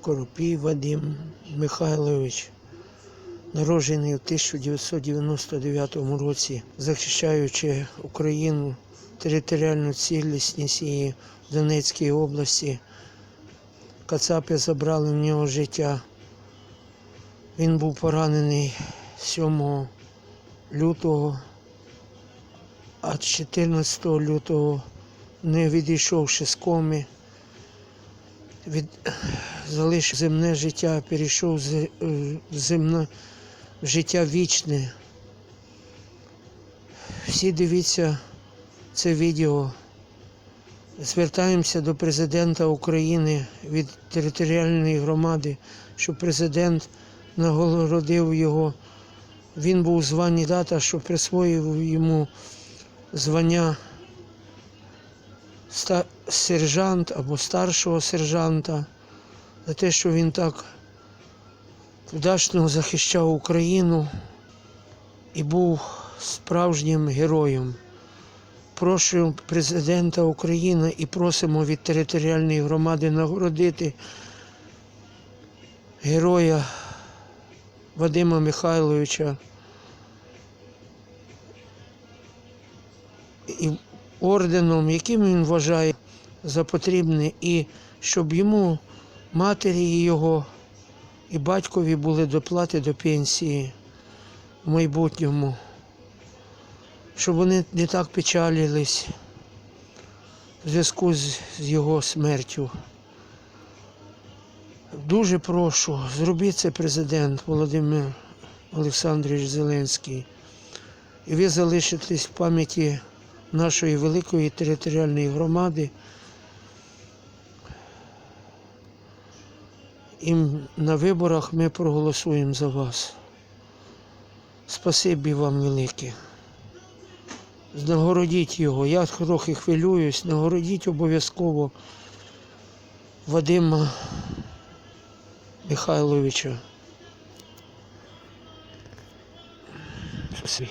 Коропій Вадим Михайлович, народжений у 1999 році, захищаючи Україну, територіальну цілісність її в Донецькій області. Кацапи забрали в нього життя. Він був поранений 7 лютого, а 14 лютого, не відійшовши з коми, від, залишив земне життя, перейшов е, в земне в життя вічне. Всі дивіться це відео. Звертаємося до президента України від територіальної громади, щоб президент нагородив його. Він був у званні дата, що присвоїв йому звання сержант або старшого сержанта за те, що він так вдачно захищав Україну і був справжнім героєм. Прошу президента України і просимо від територіальної громади нагородити героя Вадима Михайловича орденом, яким він вважає за потрібне, і щоб йому, матері його і батькові були доплати до пенсії в майбутньому, щоб вони не так печалились в зв'язку з, його смертю. Дуже прошу, зробіть це президент Володимир Олександрович Зеленський. І ви залишитесь в пам'яті нашої великої територіальної громади. І на виборах ми проголосуємо за вас. Спасибі вам велике. Нагородіть його. Я трохи хвилююсь, нагородіть обов'язково Вадима Михайловича. Спасибі.